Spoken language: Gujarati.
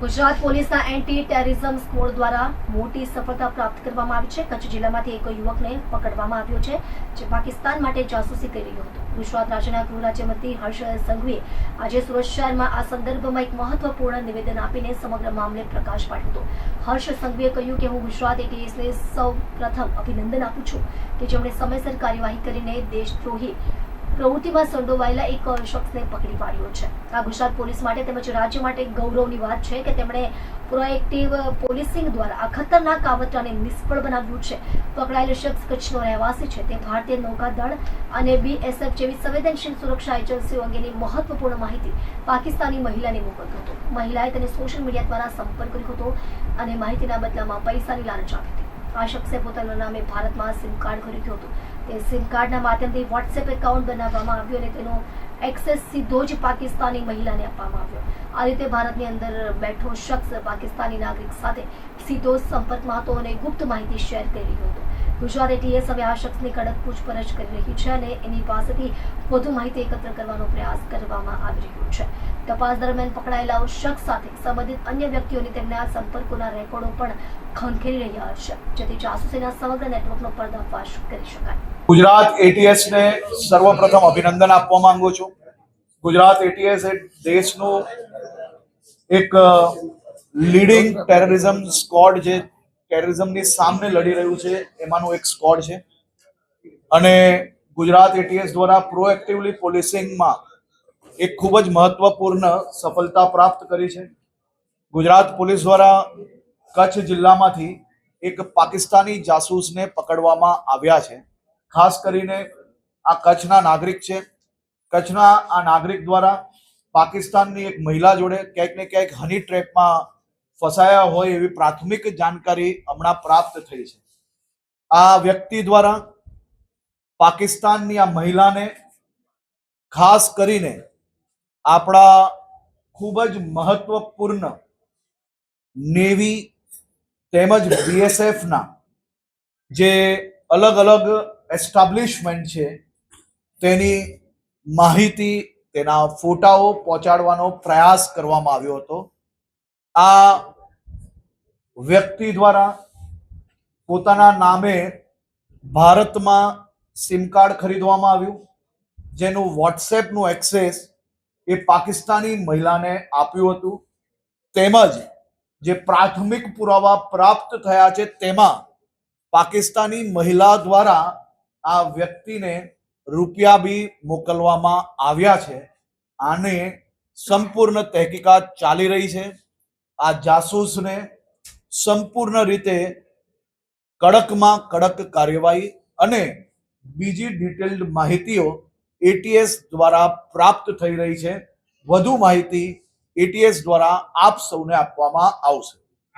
ગુજરાત પોલીસના એન્ટી ટેરરિઝમ સ્કોડ દ્વારા મોટી સફળતા પ્રાપ્ત કરવામાં આવી છે. કચ્છ જિલ્લામાંથી એક યુવકને પકડવામાં આવ્યો છે, જે પાકિસ્તાન માટે જાસૂસી કરી રહ્યો હતો. ગુજરાત રાજ્યના ગૃહ રાજ્યમંત્રી હર્ષ સંઘવીએ આજે સુરત શહેરમાં આ સંદર્ભમાં એક મહત્વપૂર્ણ નિવેદન આપીને સમગ્ર મામલે પ્રકાશ પાડ્યો હતો. હર્ષ સંઘવીએ કહ્યું કે હું ગુજરાત એટીએસને સૌ પ્રથમ અભિનંદન આપું છું કે જેમણે સમયસર કાર્યવાહી કરીને દેશદ્રોહી પ્રવૃત્તિમાં સંડોવાયેલા એક શખ્સને પકડી પાડ્યો છે. આ ગુજરાત પોલીસ માટે તેમજ રાજ્ય માટે ગૌરવની વાત છે કે તેમણે પ્રોએક્ટિવ પોલીસિંગ દ્વારા આ ખતરનાક કાવતરાને નિષ્ફળ બનાવ્યું છે. પકડાયેલો શખ્સ કચ્છનો રહેવાસી છે. તે ભારતીય નૌકાદળ અને બીએસએફ જેવી સંવેદનશીલ સુરક્ષા એજન્સીઓ અંગેની મહત્વપૂર્ણ માહિતી પાકિસ્તાની મહિલાને મોકલતો હતો. મહિલાએ તેને સોશિયલ મીડિયા દ્વારા સંપર્ક કર્યો હતો અને માહિતીના બદલામાં પૈસાની લાલચ આપી. આ શખ્સે પોતાના નામે ભારતમાં સિમ કાર્ડ ખરીદ્યું હતું. તે સિમ કાર્ડના માધ્યમથી વોટ્સએપ એકાઉન્ટ બનાવવામાં આવ્યું અને તેનો એક્સેસ સીધો જ પાકિસ્તાની મહિલાને આપવામાં આવ્યો. આ રીતે ભારતની અંદર બેઠો શખ્સ પાકિસ્તાની નાગરિક સાથે સીધો સંપર્કમાં હતો અને ગુપ્ત માહિતી શેર કરી રહ્યો હતો. ગુજરાત એટીએસ હવે આ શખ્સની કડક પૂછપરછ કરી રહી છે અને એની પાસેથી વધુ માહિતી એકત્ર કરવાનો પ્રયાસ કરવામાં આવી રહ્યો છે. તપાસ દરમિયાન પકડાયેલા શખ્સ સાથે સંબંધિત અન્ય વ્યક્તિઓની તેમના સંપર્કોના રેકોર્ડો પણ ખંખેરી રહ્યા છે. જેથી જાસૂસીના સમગ્ર નેટવર્કનો પર્દાફાશ કરી શકાય. ગુજરાત એટીએસ ને સર્વપ્રથમ અભિનંદન આપવા માંગુ છું. ગુજરાત એટીએસ એ દેશનું એક લીડિંગ ટેરરિઝમ સ્કોડ જે ટેરરિઝમની સામે લડી રહ્યું છે, એમાંનું એક સ્કોડ છે. અને ગુજરાત એટીએસ દ્વારા પ્રોએક્ટિવલી પોલીસિંગમાં એક ખૂબ જ મહત્વપૂર્ણ સફળતા પ્રાપ્ત કરી છે. ગુજરાત પોલીસ દ્વારા કચ્છ જિલ્લામાંથી એક પાકિસ્તાની જાસૂસને પકડવામાં આવ્યા છે. ખાસ કરીને આ કચ્છના નાગરિક છે. કચ્છના આ નાગરિક દ્વારા પાકિસ્તાનની એક મહિલા જોડે ક્યાંક ને ક્યાંક હની ટ્રેપમાં ફસાયા હોય એવી પ્રાથમિક જાણકારી હમણાં પ્રાપ્ત થઈ છે. આ વ્યક્તિ દ્વારા પાકિસ્તાનની આ મહિલાને ખાસ કરીને આપણા ખૂબ જ મહત્વપૂર્ણ નેવી તેમજ બીએસએફના જે અલગ અલગ એસ્ટાબ્લિશમેન્ટ છે, તેની માહિતી, તેના ફોટાઓ પહોંચાડવાનો પ્રયાસ કરવામાં આવ્યો હતો. આ વ્યક્તિ દ્વારા પોતાના નામે ભારતમાં સિમ કાર્ડ ખરીદવામાં આવ્યું, જેનું વોટ્સએપનું એક્સેસ એ પાકિસ્તાની મહિલાને આપ્યું હતું. તેમજ જે પ્રાથમિક પુરાવા પ્રાપ્ત થયા છે તેમાં પાકિસ્તાની મહિલા દ્વારા આ વ્યક્તિને રૂપિયા બી મોકલવામાં આવ્યા છે. આને સંપૂર્ણ તહેકીકાત ચાલી રહી છે. આ જાસૂસને સંપૂર્ણ રીતે કડકમાં કડક કાર્યવાહી અને બીજી ડિટેલ્ડ માહિતીઓ એટીએસ દ્વારા પ્રાપ્ત થઈ રહી છે. વધુ માહિતી એટીએસ દ્વારા આપ સૌને આપવામાં આવશે.